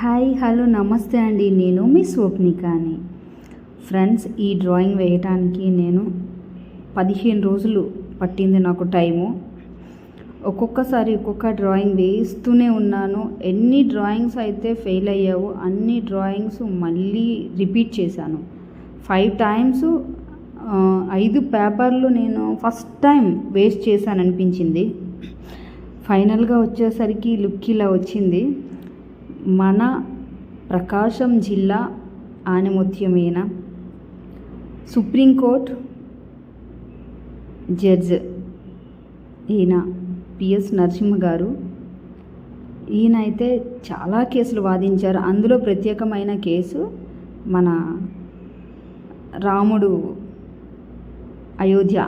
Hi hello నమస్తే అండి. నేను మీ స్వప్నికాని. ఫ్రెండ్స్ ఈ డ్రాయింగ్ వేయటానికి నేను పదిహేను రోజులు పట్టింది నాకు టైము. ఒక్కొక్కసారి ఒక్కొక్క డ్రాయింగ్ వేస్తూనే ఉన్నాను. ఎన్ని డ్రాయింగ్స్ అయితే ఫెయిల్ అయ్యావో అన్ని డ్రాయింగ్స్ మళ్ళీ రిపీట్ చేశాను. ఫైవ్ టైమ్స్ ఐదు పేపర్లు నేను ఫస్ట్ టైం వేస్ట్ చేశాను అనిపించింది ఫైనల్గా వచ్చేసరికి లుక్ ఇలా వచ్చింది. మన ప్రకాశం జిల్లా ఆనిముత్యమైన సుప్రీంకోర్టు జడ్జ్ ఈయన పిఎస్ నరసింహ గారు. ఈయన అయితే చాలా కేసులు వాదించారు. అందులో ప్రత్యేకమైన కేసు మన రాముడు అయోధ్య.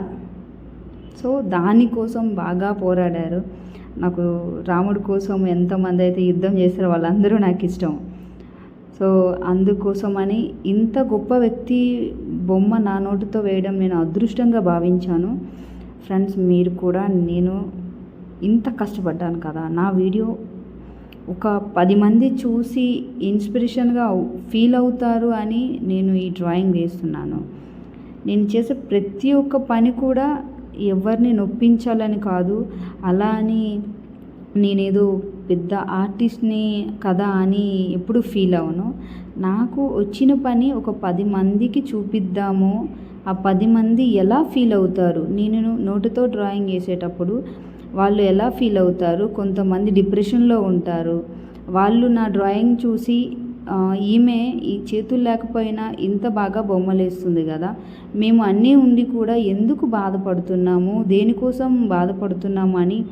సో దానికోసం బాగా పోరాడారు. నాకు రాముడి కోసం ఎంతమంది అయితే యుద్ధం చేస్తారో వాళ్ళందరూ నాకు ఇష్టం. సో అందుకోసమని ఇంత గొప్ప వ్యక్తి బొమ్మ నా నోటితో వేయడం నేను అదృష్టంగా భావించాను. ఫ్రెండ్స్ మీరు కూడా నేను ఇంత కష్టపడ్డాను కదా. నా వీడియో ఒక పది మంది చూసి ఇన్స్పిరేషన్గా ఫీల్ అవుతారు అని నేను ఈ డ్రాయింగ్ వేస్తున్నాను. నేను చేసే ప్రతి ఒక్క పని కూడా ఎవరిని నొప్పించాలని కాదు. అలా అని నేనేదో పెద్ద ఆర్టిస్ట్ని కదా అని ఎప్పుడు ఫీల్ అవను నాకు వచ్చిన పని ఒక పది మందికి చూపిద్దాము. ఆ పది మంది ఎలా ఫీల్ అవుతారు? నేను నోటితో డ్రాయింగ్ వేసేటప్పుడు వాళ్ళు ఎలా ఫీల్ అవుతారు? కొంతమంది డిప్రెషన్లో ఉంటారు. వాళ్ళు నా డ్రాయింగ్ చూసి ఈమె ఈ చేతులు లేకపోయినా ఇంత బాగా బొమ్మలేస్తుంది కదా. మేము అన్నీ ఉండి కూడా ఎందుకు బాధపడుతున్నాము? దేనికోసం బాధపడుతున్నాము అని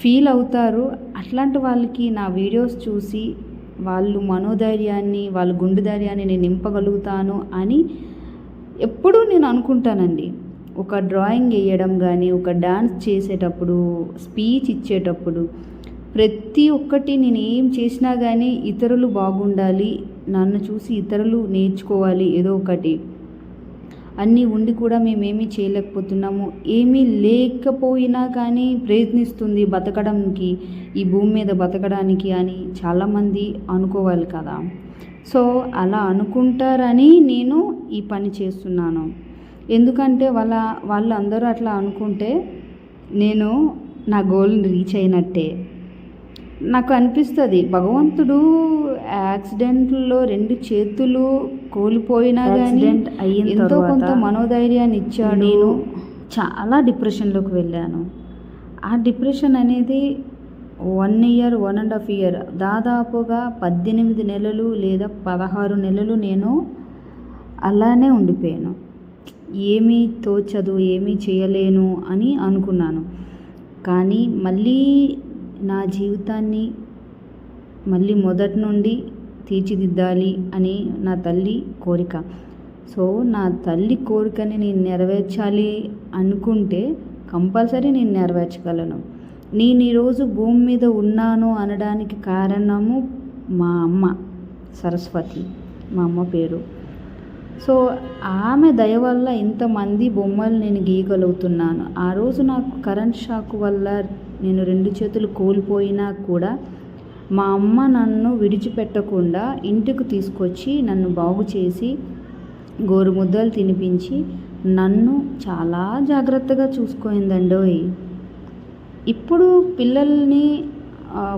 ఫీల్ అవుతారు. అట్లాంటి వాళ్ళకి నా వీడియోస్ చూసి వాళ్ళు మనోధైర్యాన్ని వాళ్ళ గుండె ధైర్యాన్ని నేను నింపగలుగుతాను అని ఎప్పుడూ నేను అనుకుంటానండి. ఒక డ్రాయింగ్ వేయడం కానీ ఒక డాన్స్ చేసేటప్పుడు స్పీచ్ ఇచ్చేటప్పుడు ప్రతి ఒక్కటి నేను ఏం చేసినా కానీ ఇతరులు బాగుండాలి. నన్ను చూసి ఇతరులు నేర్చుకోవాలి ఏదో ఒకటి. అన్నీ ఉండి కూడా మేమేమీ చేయలేకపోతున్నాము. ఏమీ లేకపోయినా కానీ ప్రయత్నిస్తుంది బతకడానికి ఈ భూమి మీద బతకడానికి అని చాలామంది అనుకోవాలి కదా. సో అలా అనుకుంటారని నేను ఈ పని చేస్తున్నాను. ఎందుకంటే వాళ్ళ వాళ్ళందరూ అట్లా అనుకుంటే నేను నా గోల్ని రీచ్ అయినట్టే. నాకు అనిపిస్తుంది. భగవంతుడు యాక్సిడెంట్లో రెండు చేతులు కోల్పోయినా కానీ ఎంతో కొంత మనోధైర్యాన్ని ఇచ్చాడు నేను చాలా డిప్రెషన్లోకి వెళ్ళాను. ఆ డిప్రెషన్ అనేది one year one and half year దాదాపుగా పద్దెనిమిది నెలలు లేదా పదహారు నెలలు నేను అలానే ఉండిపోయాను. ఏమీ తోచదు ఏమీ చేయలేను అని అనుకున్నాను. కానీ మళ్ళీ నా జీవితాన్ని మళ్ళీ మొదటి నుండి తీర్చిదిద్దాలి అని నా తల్లి కోరిక. సో నా తల్లి కోరికని నేను నెరవేర్చాలి అనుకుంటే కంపల్సరీ నేను నెరవేర్చగలను. నేను ఈరోజు భూమి మీద ఉన్నాను అనడానికి కారణము మా అమ్మ సరస్వతి మా అమ్మ పేరు. సో ఆమె దయ వల్ల ఇంతమంది బొమ్మలు నేను గీయగలుగుతున్నాను. ఆ రోజు నాకు కరెంట్ షాక్ వల్ల నేను రెండు చేతులు కోల్పోయినా కూడా మా అమ్మ నన్ను విడిచిపెట్టకుండా ఇంటికి తీసుకొచ్చి నన్ను బాగు చేసి గోరుముద్దలు తినిపించి నన్ను చాలా జాగ్రత్తగా చూసుకుందండోయ్ ఇప్పుడు పిల్లల్ని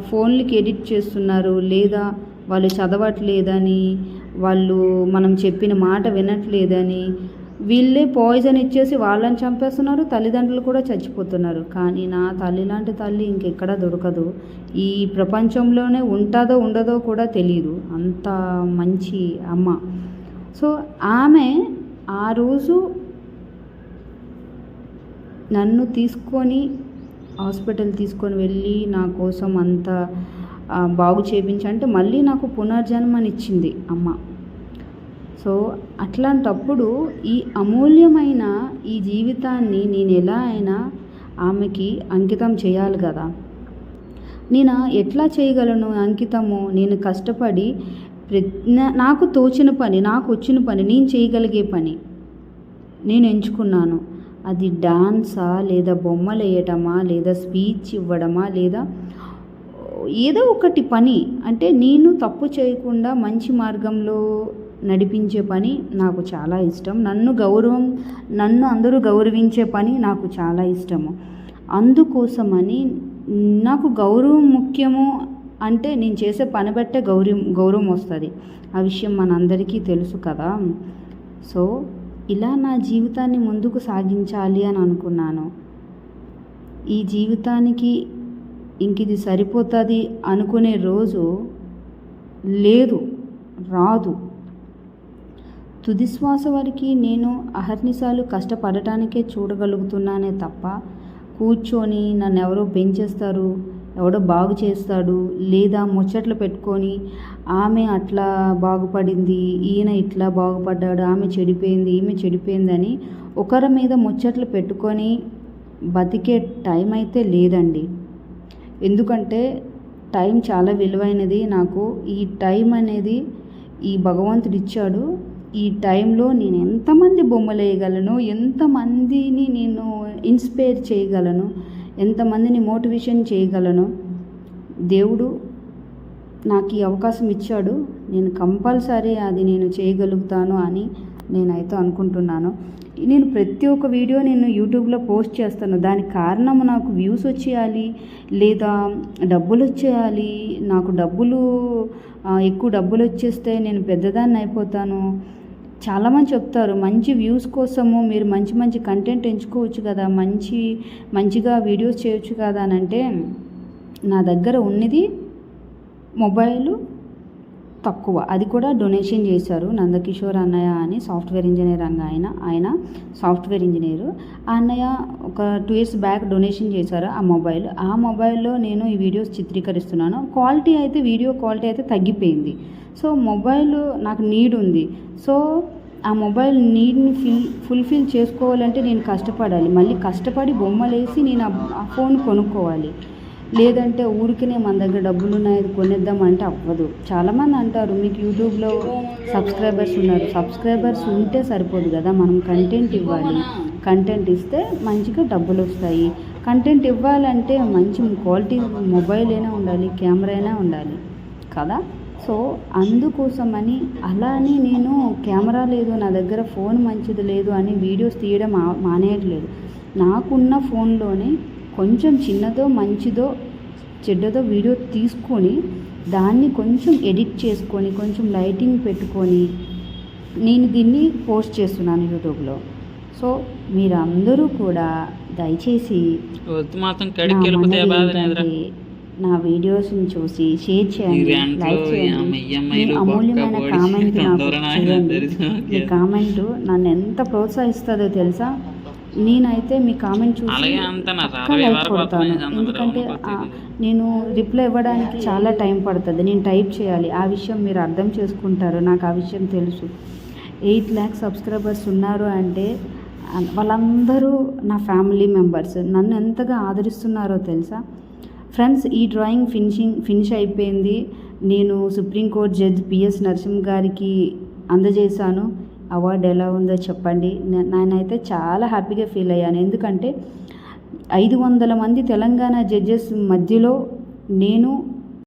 ఫోన్లకి ఎడిట్ చేస్తున్నారు లేదా వాళ్ళు చదవట్లేదని వాళ్ళు మనం చెప్పిన మాట వినట్లేదని వీళ్ళే పాయిజన్ ఇచ్చేసి వాళ్ళని చంపేస్తున్నారు తల్లిదండ్రులు కూడా చచ్చిపోతున్నారు. కానీ నా తల్లి లాంటి తల్లి ఇంకెక్కడా దొరకదు. ఈ ప్రపంచంలోనే ఉంటుందో ఉండదో కూడా తెలియదు అంత మంచి అమ్మ. సో ఆమె ఆ రోజు నన్ను తీసుకొని హాస్పిటల్ తీసుకొని వెళ్ళి నా కోసం అంత బాగు చేపించి అంటే మళ్ళీ నాకు పునర్జన్మనిచ్చింది అమ్మ. సో అట్లాంటప్పుడు ఈ అమూల్యమైన ఈ జీవితాన్ని నేను ఎలా అయినా ఆమెకి అంకితం చేయాలి కదా. నేను ఎట్లా చేయగలను అంకితము? నేను కష్టపడి నాకు తోచిన పని నాకు వచ్చిన పని నేను చేయగలిగే పని నేను ఎంచుకున్నాను. అది డాన్సా లేదా బొమ్మలు వేయటమా లేదా స్పీచ్ ఇవ్వడమా లేదా ఏదో ఒకటి పని. అంటే నేను తప్పు చేయకుండా మంచి మార్గంలో నడిపించే పని నాకు చాలా ఇష్టం. నన్ను గౌరవం నన్ను అందరూ గౌరవించే పని నాకు చాలా ఇష్టము. అందుకోసమని నాకు గౌరవం ముఖ్యము అంటే నేను చేసే పని బట్టే గౌరవం గౌరవం వస్తుంది. ఆ విషయం మనందరికీ తెలుసు కదా. సో ఇలా నా జీవితాన్ని ముందుకు సాగించాలి అని అనుకున్నాను. ఈ జీవితానికి ఇంక ఇది సరిపోతుంది అనుకునే రోజు లేదు రాదు. తుదిశ్వాస వారికి వరకు నేను అహర్నిశాలు కష్టపడటానికే చూడగలుగుతున్నానే తప్ప కూర్చొని నన్ను ఎవరో పెంచేస్తారు ఎవడో బాగు చేస్తాడు లేదా ముచ్చట్లు పెట్టుకొని ఆమె అట్లా బాగుపడింది ఈయన ఇట్లా బాగుపడ్డాడు ఆమె చెడిపోయింది ఈమె చెడిపోయిందని ఒకరి మీద ముచ్చట్లు పెట్టుకొని బతికే టైం అయితే లేదండి. ఎందుకంటే టైం చాలా విలువైనది నాకు. ఈ టైం అనేది ఈ భగవంతుడు ఇచ్చాడు ఈ టైంలో నేను ఎంతమంది బొమ్మలు వేయగలను? ఎంతమందిని నేను ఇన్స్పైర్ చేయగలను? ఎంతమందిని మోటివేషన్ చేయగలను? దేవుడు నాకు ఈ అవకాశం ఇచ్చాడు. నేను కంపల్సరీ అది నేను చేయగలుగుతాను అని నేనైతే అనుకుంటున్నాను. నేను ప్రతి ఒక్క వీడియో నేను యూట్యూబ్లో పోస్ట్ చేస్తాను. దానికి కారణం నాకు వ్యూస్ వచ్చేయాలి లేదా డబ్బులు వచ్చేయాలి. నాకు డబ్బులు ఎక్కువ డబ్బులు వచ్చేస్తే నేను పెద్దదాన్ని అయిపోతాను. చాలామంది చెప్తారు మంచి వ్యూస్ కోసము మీరు మంచి మంచి కంటెంట్ ఎంచుకోవచ్చు కదా మంచి మంచిగా వీడియోస్ చేయొచ్చు కదా అని అంటే నా దగ్గర ఉన్నది మొబైల్ తక్కువ. అది కూడా డొనేషన్ చేశారు నందకిషోర్ అన్నయ్య అని సాఫ్ట్వేర్ ఇంజనీర్ అంగ ఆయన ఆయన సాఫ్ట్వేర్ ఇంజనీరు. ఆ అన్నయ్య ఒక టూ ఇయర్స్ బ్యాక్ డొనేషన్ చేశారు ఆ మొబైల్. ఆ మొబైల్లో నేను ఈ వీడియోస్ చిత్రీకరిస్తున్నాను. క్వాలిటీ అయితే వీడియో క్వాలిటీ అయితే తగ్గిపోయింది. సో మొబైల్ నాకు నీడ్ ఉంది. సో ఆ మొబైల్ నీడ్ని ఫిల్ ఫుల్ఫిల్ చేసుకోవాలంటే నేను కష్టపడాలి. మళ్ళీ కష్టపడి బొమ్మలు వేసి నేను ఆ- ఫోన్ కొనుక్కోవాలి. లేదంటే ఊరికినే మన దగ్గర డబ్బులు ఉన్నాయి అది కొనేద్దాం అంటే అవ్వదు. చాలామంది అంటారు మీకు యూట్యూబ్లో సబ్స్క్రైబర్స్ ఉన్నారు. సబ్స్క్రైబర్స్ ఉంటే సరిపోదు కదా మనం కంటెంట్ ఇవ్వాలి. కంటెంట్ ఇస్తే మంచిగా డబ్బులు వస్తాయి. కంటెంట్ ఇవ్వాలంటే మంచి క్వాలిటీ మొబైల్ అయినా ఉండాలి కెమెరా అయినా ఉండాలి కదా? సో అందుకోసమని అలా అని నేను కెమెరా లేదు నా దగ్గర ఫోన్ మంచిది లేదు అని వీడియోస్ తీయడం మా మానేయట్లేదు. నాకున్న ఫోన్లోనే కొంచెం చిన్నదో మంచిదో చెడ్డదో వీడియో తీసుకొని దాన్ని కొంచెం ఎడిట్ చేసుకొని కొంచెం లైటింగ్ పెట్టుకొని నేను దీన్ని పోస్ట్ చేస్తున్నాను యూట్యూబ్లో. సో మీరందరూ కూడా దయచేసి నా వీడియోస్ని చూసి షేర్ చేయండి లైక్ చేయండి. మీ అమూల్యమైన కామెంట్ నాకు చేయండి మీ కామెంట్ నన్ను ఎంత ప్రోత్సహిస్తుందో తెలుసా? నేనైతే మీ కామెంట్ చూసి లైక్ కొడతాను. ఎందుకంటే. నేను రిప్లై ఇవ్వడానికి చాలా టైం పడుతుంది. నేను టైప్ చేయాలి. ఆ విషయం మీరు అర్థం చేసుకుంటారు. నాకు ఆ విషయం తెలుసు. ఎయిట్ ల్యాక్స్ సబ్స్క్రైబర్స్ ఉన్నారు అంటే వాళ్ళందరూ నా ఫ్యామిలీ మెంబర్స్. నన్ను ఎంతగా ఆదరిస్తున్నారో తెలుసా? ఫ్రెండ్స్ ఈ డ్రాయింగ్ ఫినిషింగ్ ఫినిష్ అయిపోయింది. నేను సుప్రీంకోర్టు జడ్జ్ పిఎస్ నరసింహ గారికి అందజేశాను. అవార్డు ఎలా ఉందో చెప్పండి. నేనైతే చాలా హ్యాపీగా ఫీల్ అయ్యాను. ఎందుకంటే ఐదు వందల మంది తెలంగాణ జడ్జెస్ మధ్యలో నేను